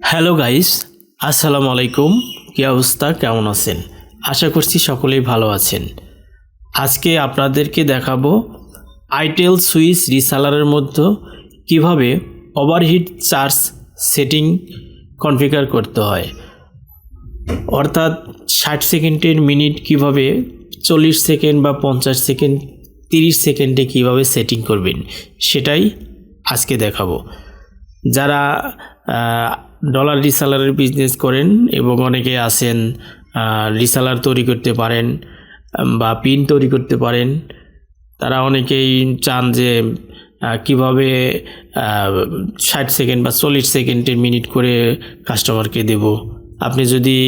Hello guys, আসসালামু আলাইকুম। কী অবস্থা? কেমন আছেন? আশা করছি সকলেই ভালো আছেন। আজকে আপনাদেরকে দেখাবো আইটেল সুইচ রিসালারের মধ্যে কীভাবে ওভারহিট চার্জ সেটিং কনফিগার করতে হয়। অর্থাৎ ষাট সেকেন্ডের মিনিট কীভাবে চল্লিশ সেকেন্ড বা পঞ্চাশ সেকেন্ড, তিরিশ সেকেন্ডে কীভাবে সেটিং করবেন, সেটাই আজকে দেখাবো। যারা ডলার রিসালারের বিজনেস করেন এবং অনেকে আছেন রিসালার তৈরি করতে পারেন বা পিন তৈরি করতে পারেন, তারা অনেকেই চান যে কীভাবে ষাট সেকেন্ড বা চল্লিশ সেকেন্ডের মিনিট করে কাস্টমারকে দেব। আপনি যদি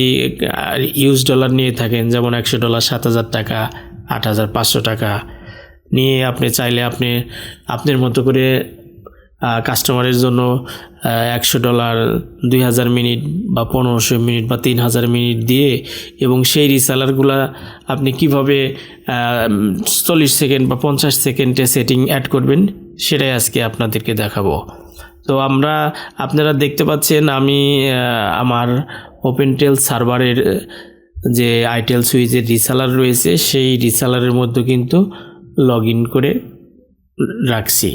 ইউজ ডলার নিয়ে থাকেন, যেমন একশো ডলার সাত হাজার টাকা, আট হাজার পাঁচশো টাকা, নিয়ে আপনি চাইলে আপনি, আপনার মতো করে কাস্টমারের জন্য একশো ডলার দুই হাজার মিনিট বা পনেরোশো মিনিট বা তিন হাজার মিনিট দিয়ে এবং সেই রিসালারগুলা আপনি কীভাবে চল্লিশ সেকেন্ড বা পঞ্চাশ সেকেন্ডে সেটিং অ্যাড করবেন, সেটাই আজকে আপনাদেরকে দেখাবো। তো আমরা, আপনারা দেখতে পাচ্ছেন আমি আমার ওপেনটেল সার্ভারের যে আইটেল সুইচের রিসালার রয়েছে, সেই রিসালারের মধ্যে কিন্তু লগ ইন করে রাখছি।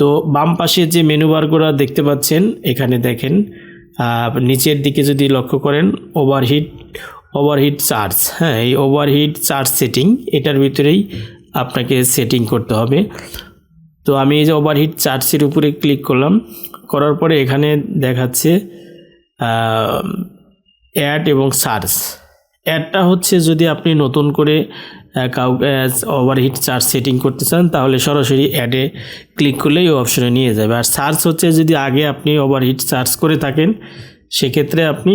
তো বাম পাশে যে মেনু বারগুলো দেখতে পাচ্ছেন, এখানে দেখেন নিচের দিকে যদি লক্ষ্য করেন ওভারহিট ওভারহিট চার্জ হ্যাঁ এই ওভারহিট চার্জ সেটিং এটার ভিতরেই আপনাকে সেটিং করতে হবে। তো আমি এই যে ওভারহিট চার্জের উপরে ক্লিক করলাম, করার পরে এখানে দেখাচ্ছে অ্যাড এবং সার্চ অ্যাডটা হচ্ছে যদি আপনি নতুন করে কাউকে ওভারহিট চার্জ সেটিং করতে চান, তাহলে সরাসরি অ্যাডে ক্লিক করলেই ওই অপশনে নিয়ে যাবে। আর সার্চ হচ্ছে যদি আগে আপনি ওভারহিট চার্জ করে থাকেন, সেক্ষেত্রে আপনি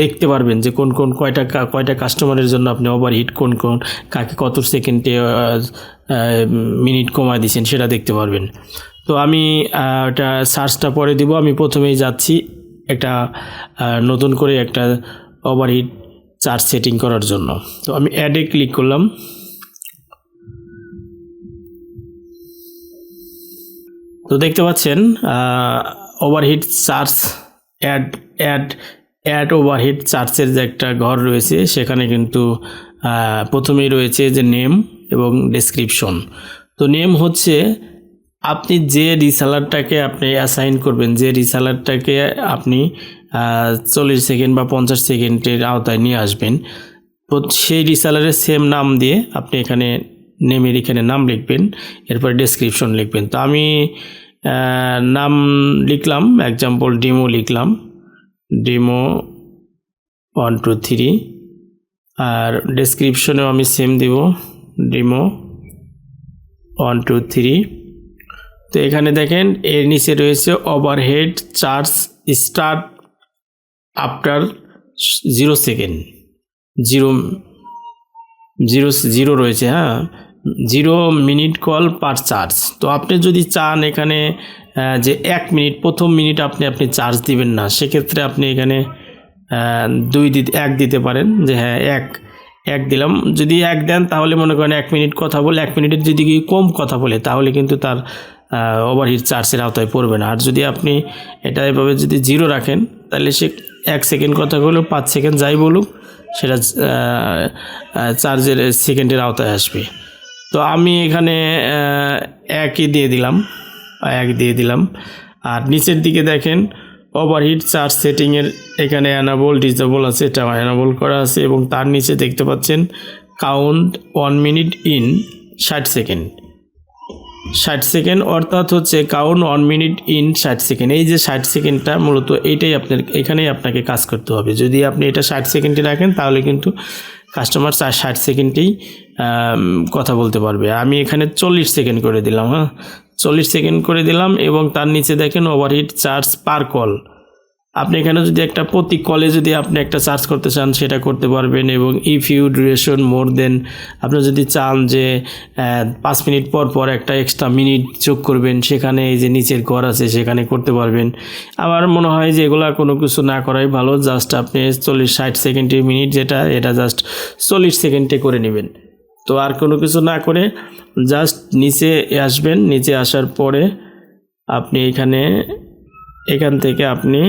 দেখতে পারবেন যে কোন কোন কয়টা কয়টা কাস্টমারের জন্য আপনি ওভারহিট কোন কোন, কাকে কত সেকেন্ডে মিনিট কমায় দিয়েছেন সেটা দেখতে পারবেন। তো আমি ওটা সার্চটা পরে দিব। আমি প্রথমেই যাচ্ছি একটা নতুন করে একটা ওভারহিট চার্জ সেটিং করার জন্য। তো আমি অ্যাডে ক্লিক করলাম। তো দেখতে পাচ্ছেন overheat charge add add add overheat চার্জের যে একটা ঘর রয়েছে। সেখানে কিন্তু প্রথমেই রয়েছে যে নেম এবং ডেসক্রিপশন তো নেম হচ্ছে, আপনি যে রিসালারটাকে আপনি অ্যাসাইন করবেন, যে রিসালারটাকে আপনি চল্লিশ সেকেন্ড বা পঞ্চাশ সেকেন্ডের আওতায় নিয়ে আসবেন। তো সেই রিসালারের সেম নাম দিয়ে আপনি এখানে নেমের এখানে নাম লিখবেন, এরপর ডেসক্রিপশন লিখবেন। তো আমি নাম লিখলাম এক্সাম্পল ডিমো লিখলাম। ডিমো ওয়ান টু থ্রি আর ডেসক্রিপশনেও আমি সেম দিব। ডিমো ওয়ান টু থ্রি তো এখানে দেখেন, এর নিচে রয়েছে overhead charge start after zero second zero zero zero রয়েছে হ্যাঁ? Zero minute call per charge তো আপনি যদি চান এখানে যে এক মিনিট প্রথম মিনিট আপনি আপনি চার্জ দিবেন না, সেক্ষেত্রে আপনি এখানে দুই দিতে এক দিতে পারেন, যে হ্যাঁ এক এক দিলাম। যদি এক দেন, তাহলে মনে করেন এক মিনিট কথা বলে, এক মিনিটের যদি কম কথা বলে, তাহলে কিন্তু তার ওভারহিট চার্জের আওতায় পড়বে না। আর যদি আপনি এটা এভাবে যদি জিরো রাখেন, তাহলে সে এক সেকেন্ড কথা বলুক পাঁচ সেকেন্ড যাই বলুক, সেটা চার্জের সেকেন্ডের আওতায় আসবে। তো আমি এখানে একই দিয়ে দিলাম, এক দিয়ে দিলাম। আর নিচের দিকে দেখেন ওভারহিট চার্জ সেটিংয়ের এখানে অ্যানাবল ডিজেবল আছে, এটা অ্যানাবল করা আছে, এবং তার নিচে দেখতে পাচ্ছেন কাউন্ট ওয়ান মিনিট ইন ষাট সেকেন্ড ষাট সেকেন্ড, অর্থাৎ হচ্ছে কাউন্ট ওয়ান মিনিট ইন ষাট সেকেন্ড। এই যে ষাট সেকেন্ডটা মূলত এইটাই আপনার, এখানেই আপনাকে কাজ করতে হবে। যদি আপনি এটা ষাট সেকেন্ডে রাখেন, তাহলে কিন্তু কাস্টমার ষাট সেকেন্ডেই কথা বলতে পারবে। আমি এখানে চল্লিশ সেকেন্ড করে দিলাম হ্যাঁ? চল্লিশ সেকেন্ড করে দিলাম এবং তার নিচে দেখেন ওভারহিট চার্জ পার কল আপনি এখানে যদি একটা প্রতি কলে যদি আপনি একটা চার্জ করতে চান, সেটা করতে পারবেন এবং if you duration more then আপনি যদি চান যে পাঁচ মিনিট পর পর একটা এক্সট্রা মিনিট যোগ করবেন, সেখানে এই যে নিচের ঘর আছে, সেখানে করতে পারবেন। আমার মনে হয় যে এগুলা কোনো কিছু না করাই ভালো জাস্ট আপনি চল্লিশ ষাট সেকেন্ডের মিনিট যেটা, এটা জাস্ট চল্লিশ সেকেন্ডে করে নেবেন। তো আর কোনো কিছু না করে জাস্ট নিচে আসবেন, নিচে আসার পরে আপনি এখানে, এখান থেকে আপনি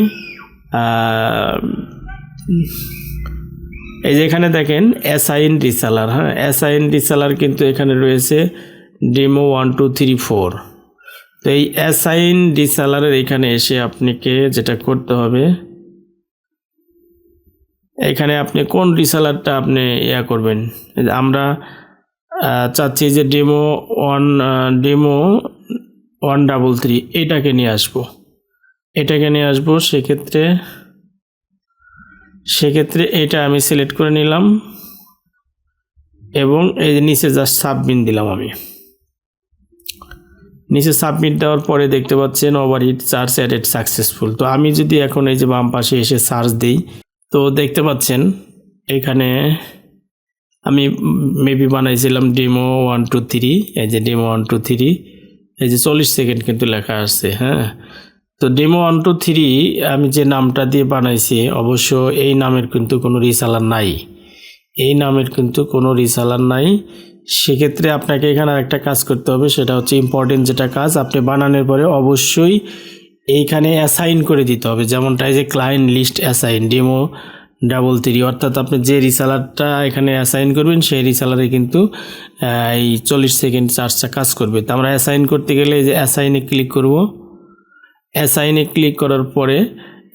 এই যে এখানে দেখেন অ্যাসাইন রিসালার হ্যাঁ? অ্যাসাইন রিসালার কিন্তু এখানে রয়েছে demo one two three four তো এই অ্যাসাইন রিসালারের এখানে এসে আপনাকে যেটা করতে হবে, এখানে আপনি কোন রিসালারটা আপনি ইয়া করবেন? আমরা চাচ্ছি যে demo one demo one double three এটাকে নিয়ে আসব। এটাকে নিয়ে আসব, সেক্ষেত্রে সেক্ষেত্রে এটা আমি সিলেক্ট করে নিলাম এবং এই যে নিচে জাস্ট সাবমিট দিলাম আমি। নিচে সাবমিট দেওয়ার পরে দেখতে পাচ্ছেন ওভারহিট চার্জ অ্যাডেড সাকসেসফুল তো আমি যদি এখন এই যে বাম পাশে এসে সার্চ দিই, তো দেখতে পাচ্ছেন এখানে আমি মেবি বানাইছিলাম ডেমো ওয়ান টু থ্রি এই যে ডেমো ওয়ান টু থ্রি এই যে চল্লিশ সেকেন্ড কিন্তু লেখা আসছে হ্যাঁ? তো ডেমো ওয়ান টু থ্রি আমি যে নামটা দিয়ে বানাইছি, অবশ্য এই নামের কিন্তু কোনো রিসালার নাই। এই নামের কিন্তু কোনো রিসালার নাই। সেক্ষেত্রে আপনাকে এখানে আরেকটা কাজ করতে হবে, সেটা হচ্ছে ইম্পর্টেন্ট যেটা কাজ আপনি বানানোর পরে অবশ্যই এইখানে অ্যাসাইন করে দিতে হবে। যেমনটা যে client list assign demo double three অর্থাৎ আপনি যে রিসালারটা এখানে অ্যাসাইন করবেন, সেই রিসালারে কিন্তু এই চল্লিশ সেকেন্ড চার্জটা কাজ করবে। তো আমরা অ্যাসাইন করতে গেলে এই যে অ্যাসাইনে ক্লিক করব। অ্যাসাইনে ক্লিক করার পরে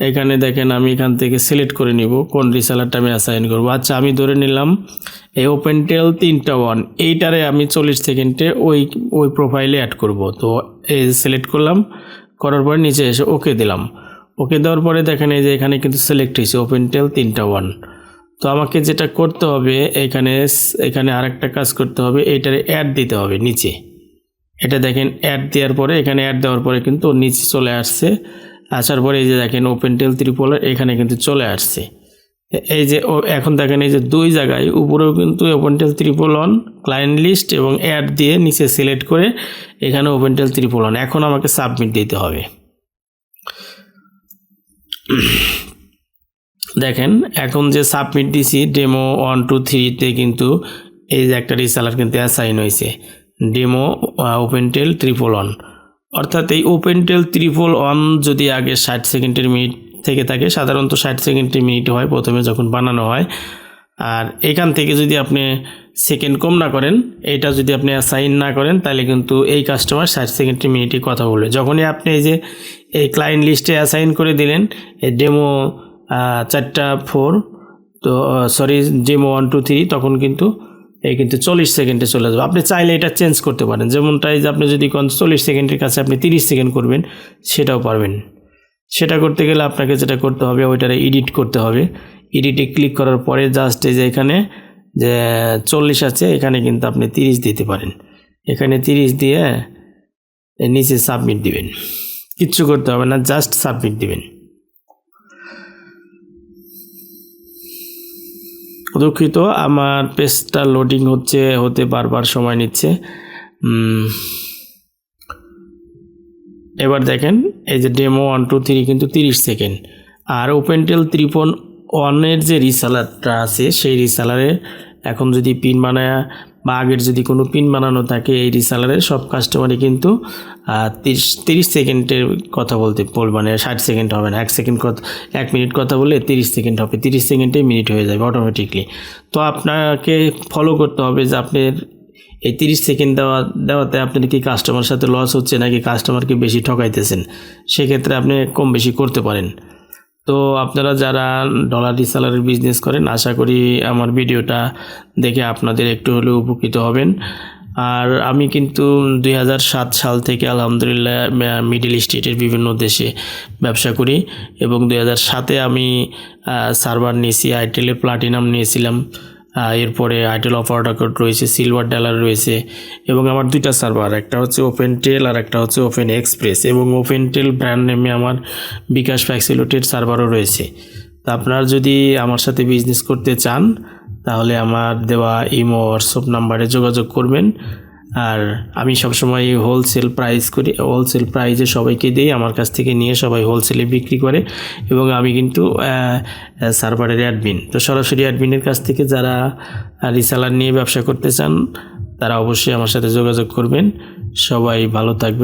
এখানে দেখেন আমি এখান থেকে সিলেক্ট করে নিব, কোন রিসালারটা আমি অ্যাসাইন করব। আচ্ছা আমি ধরে নিলাম এই ওপেন টেল তিনটা ওয়ান এইটারে আমি চল্লিশ সেকেন্ডে ওই ওই প্রোফাইলে অ্যাড করব। তো এই সিলেক্ট করলাম, করার পরে নিচে এসে ওকে দিলাম। ওকে দেওয়ার পরে দেখেন এই যে এখানে কিন্তু সিলেক্ট হয়েছে ওপেন টেল তিনটা ওয়ান তো আমাকে যেটা করতে হবে, এখানে এখানে আরেকটা কাজ করতে হবে, এইটারে অ্যাড দিতে হবে নিচে। এটা দেখেন অ্যাড দেওয়ার পরে, এখানে অ্যাড দেওয়ার পরে কিন্তু নিচে চলে আসছে। আসার পরে এই যে দেখেন ওপেন টেল ত্রিপোলার এখানে কিন্তু চলে আসছে। এই যে এখন দেখেন এই যে দুই জায়গায়, উপরেও কিন্তু open tel triple on client list এবং অ্যাড দিয়ে নিচে সিলেক্ট করে এখানে ওপেন টেল ত্রিপল অন এখন আমাকে সাবমিট দিতে হবে। দেখেন, এখন যে সাবমিট দিছি ডেমো ওয়ান টু থ্রিতে কিন্তু এই যে একটা রিসালার কিন্তু অ্যাসাইন হয়েছে। Demo open tel triple on অর্থাৎ এই ওপেন টেল ত্রিপল অন যদি আগে ষাট সেকেন্ডের মিনিট থেকে থাকে, সাধারণত ষাট সেকেন্ডের মিনিট হয় প্রথমে যখন বানানো হয়। আর এখান থেকে যদি আপনি সেকেন্ড কম না করেন, এটা যদি আপনি অ্যাসাইন না করেন, তাহলে কিন্তু এই কাস্টমার ষাট সেকেন্ডের মিনিটে কথা বলবে। যখনই আপনি এই যে, এই ক্লায়েন্ট লিস্টে অ্যাসাইন করে দিলেন, এই ডেমো চারটা ফোর তো sorry demo one two three তখন কিন্তু এই কিন্তু চল্লিশ সেকেন্ডে চলে যাবে। আপনি চাইলে এটা চেঞ্জ করতে পারেন। যেমনটাই যে আপনি যদি কোন চল্লিশ সেকেন্ডের কাছে আপনি তিরিশ সেকেন্ড করবেন, সেটাও পারবেন। সেটা করতে গেলে আপনাকে যেটা করতে হবে, ওইটারে এডিট করতে হবে। এডিটে ক্লিক করার পরে জাস্ট এই যে এখানে যে চল্লিশ আছে, এখানে কিন্তু আপনি তিরিশ দিতে পারেন। এখানে তিরিশ দিয়ে নিচে সাবমিট দিবেন। কিচ্ছু করতে হবে না জাস্ট সাবমিট দিবেন। দুঃখিত, আমার পেজটা লোডিং হচ্ছে, হতে বারবার সময় নিচ্ছে। এবার দেখেন, এই যে ডেমো ওয়ান টু থ্রি কিন্তু তিরিশ সেকেন্ড আর ওপেন টেল ত্রিপন ওয়ানের যে রিসালারটা আছে, সেই রিসালারে এখন যদি পিন বানায়, বা আগের যদি কোনো পিন বানানো থাকে এই রিসালারে সব কাস্টমারই কিন্তু তিরিশ সেকেন্ডের কথা বলতে, বল মানে ষাট সেকেন্ড হবে না, এক সেকেন্ড কথা এক মিনিট কথা বললে তিরিশ সেকেন্ড হবে, তিরিশ সেকেন্ডে মিনিট হয়ে যাবে অটোমেটিকলি তো আপনাকে ফলো করতে হবে যে আপনার এই তিরিশ সেকেন্ড দেওয়া, দেওয়াতে আপনার কি কাস্টমার সাথে লস হচ্ছে নাকি কাস্টমারকে বেশি ঠকাইতেছেন? সেক্ষেত্রে আপনি কম বেশি করতে পারেন। তো আপনারা যারা ডলার রিসালারের বিজনেস করেন, আশা করি আমার ভিডিওটা দেখে আপনাদের একটু হলেও উপকৃত হবেন। আর আমি কিন্তু দু হাজার সাত সাল থেকে আলহামদুলিল্লাহ মিডিল স্টেটের বিভিন্ন দেশে ব্যবসা করি এবং দুই সাতে আমি সার্ভার নিয়েছি আইটেলের প্লাটিনাম নিয়েছিলাম। এরপরে আইটেল অফার ডাকট রয়েছে সিলভার ডালার রয়েছে, এবং আমার দুইটা সার্ভার একটা হচ্ছে ওপেন টেল আর একটা হচ্ছে ওপেন এক্সপ্রেস এবং ওপেন টেল ব্র্যান্ড নেমে আমার বিকাশ ফ্যাক্সিলিটির সার্ভারও রয়েছে। তা আপনার যদি আমার সাথে বিজনেস করতে চান, তাহলে আমার দেওয়া ইমো হোয়াটসঅ্যাপ নাম্বারে যোগাযোগ করবেন। আর আমি সবসময় হোলসেল প্রাইস করি। হোলসেল প্রাইসে সবাইকে দিই, আমার কাছ থেকে নিয়ে সবাই হোলসেলে বিক্রি করে এবং আমি কিন্তু সার্ভারের অ্যাডমিন তো সরাসরি অ্যাডমিনের কাছ থেকে যারা রিসালার নিয়ে ব্যবসা করতে চান, তারা অবশ্যই আমার সাথে যোগাযোগ করবেন। সবাই ভালো থাকবেন।